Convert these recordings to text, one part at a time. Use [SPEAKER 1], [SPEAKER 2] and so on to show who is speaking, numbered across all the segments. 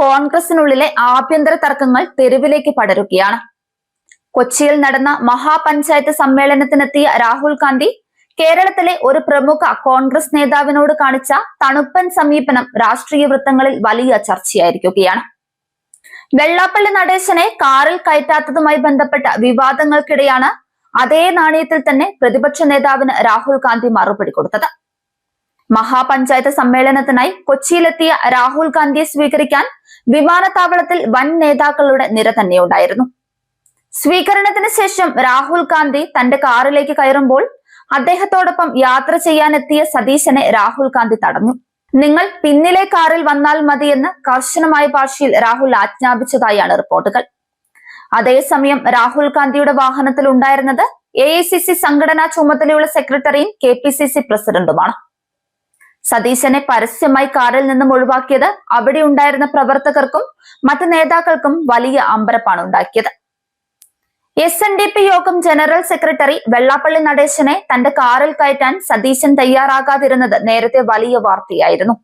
[SPEAKER 1] കോൺഗ്രസിനുള്ളിലെ ആഭ്യന്തര തർക്കങ്ങൾ തെരുവിലേക്ക് പടരുകയാണ്. കൊച്ചിയിൽ നടന്ന മഹാപഞ്ചായത്ത് സമ്മേളനത്തിനെത്തിയ രാഹുൽ ഗാന്ധി കേരളത്തിലെ ഒരു പ്രമുഖ കോൺഗ്രസ് നേതാവിനോട് കാണിച്ച തണുപ്പൻ സമീപനം രാഷ്ട്രീയ വൃത്തങ്ങളിൽ വലിയ ചർച്ചയായിരിക്കുകയാണ്. വെള്ളാപ്പള്ളി നടേശനെ കാറിൽ കയറ്റാത്തതുമായി ബന്ധപ്പെട്ട വിവാദങ്ങൾക്കിടെയാണ് അതേ നാണയത്തിൽ തന്നെ പ്രതിപക്ഷ നേതാവിന് രാഹുൽ ഗാന്ധി മറുപടി കൊടുത്തത്. മഹാപഞ്ചായത്ത് സമ്മേളനത്തിനായി കൊച്ചിയിലെത്തിയ രാഹുൽ ഗാന്ധിയെ സ്വീകരിക്കാൻ വിമാനത്താവളത്തിൽ വൻ നേതാക്കളുടെ നിര തന്നെ ഉണ്ടായിരുന്നു സ്വീകരണത്തിന് ശേഷം രാഹുൽ ഗാന്ധി തന്റെ കാറിലേക്ക് കയറുമ്പോൾ അദ്ദേഹത്തോടൊപ്പം യാത്ര ചെയ്യാനെത്തിയ സതീശനെ രാഹുൽ ഗാന്ധി തടഞ്ഞു. നിങ്ങൾ പിന്നിലെ കാറിൽ വന്നാൽ മതിയെന്ന് കർശനമായ ഭാഷയിൽ രാഹുൽ ആജ്ഞാപിച്ചതായാണ് റിപ്പോർട്ടുകൾ. അതേസമയം രാഹുൽ ഗാന്ധിയുടെ വാഹനത്തിൽ ഉണ്ടായിരുന്നത് എ ഐ സി സി സംഘടനാ ചുമതലയുള്ള സെക്രട്ടറിയും കെ പി സി സി പ്രസിഡന്റുമാണ്. സതീശനെ പരസ്യമായി കാറിൽ നിന്നും ഒഴിവാക്കിയത് അവിടെ ഉണ്ടായിരുന്ന പ്രവർത്തകർക്കും മറ്റ് നേതാക്കൾക്കും വലിയ അമ്പരപ്പാണ് ഉണ്ടാക്കിയത്. എസ് എൻ ഡി പി യോഗം ജനറൽ സെക്രട്ടറി വെള്ളാപ്പള്ളി നടേശനെ തന്റെ കാറിൽ കയറ്റാൻ സതീശൻ തയ്യാറാകാതിരുന്നത് നേരത്തെ വലിയ വാർത്തയായിരുന്നു.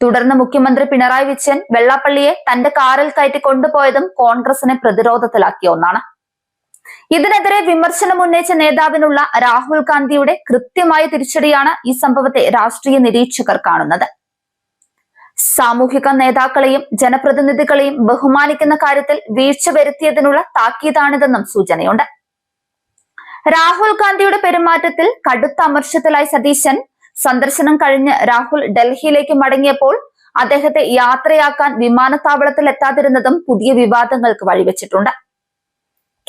[SPEAKER 1] തുടർന്ന് മുഖ്യമന്ത്രി പിണറായി വിജയൻ വെള്ളാപ്പള്ളിയെ തന്റെ കാറിൽ കയറ്റി കൊണ്ടുപോയതും കോൺഗ്രസിനെ പ്രതിരോധത്തിലാക്കിയ ഒന്നാണ്. ഇതിനെതിരെ വിമർശനം ഉന്നയിച്ച നേതാവിനുള്ള രാഹുൽ ഗാന്ധിയുടെ കൃത്യമായ തിരിച്ചടിയാണ് ഈ സംഭവത്തെ രാഷ്ട്രീയ നിരീക്ഷകർ കാണുന്നത്. സാമൂഹിക നേതാക്കളെയും ജനപ്രതിനിധികളെയും ബഹുമാനിക്കുന്ന കാര്യത്തിൽ വീഴ്ച വരുത്തിയതിനുള്ള താക്കീതാണിതെന്നും സൂചനയുണ്ട്. രാഹുൽ ഗാന്ധിയുടെ പെരുമാറ്റത്തിൽ കടുത്ത അമർഷത്തിലായി സതീശൻ സന്ദർശനം കഴിഞ്ഞ് രാഹുൽ ഡൽഹിയിലേക്ക് മടങ്ങിയപ്പോൾ അദ്ദേഹത്തെ യാത്രയാക്കാൻ വിമാനത്താവളത്തിൽ എത്താതിരുന്നതും പുതിയ വിവാദങ്ങൾക്ക് വഴിവെച്ചിട്ടുണ്ട്.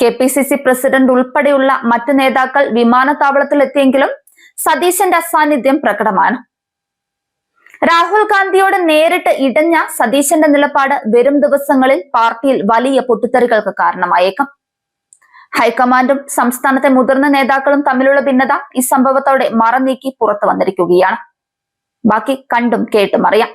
[SPEAKER 1] K P C C president ഉൾപ്പെടെയുള്ള മറ്റു നേതാക്കൾ വിമാനത്താവളത്തിൽ എത്തിയെങ്കിലും സതീശന്റെ അസാന്നിധ്യം പ്രകടമാണ്. രാഹുൽ ഗാന്ധിയോട് നേരിട്ട് ഇടഞ്ഞ സതീശന്റെ നിലപാട് വരും ദിവസങ്ങളിൽ പാർട്ടിയിൽ വലിയ പൊട്ടിത്തെറികൾക്ക് കാരണമായേക്കും. ഹൈക്കമാൻഡും സംസ്ഥാനത്തെ മുതിർന്ന നേതാക്കളും തമ്മിലുള്ള ഭിന്നത ഈ സംഭവത്തോടെ മറനീക്കി പുറത്തു വന്നിരിക്കുകയാണ്. ബാക്കി കണ്ടും കേട്ടും അറിയാം.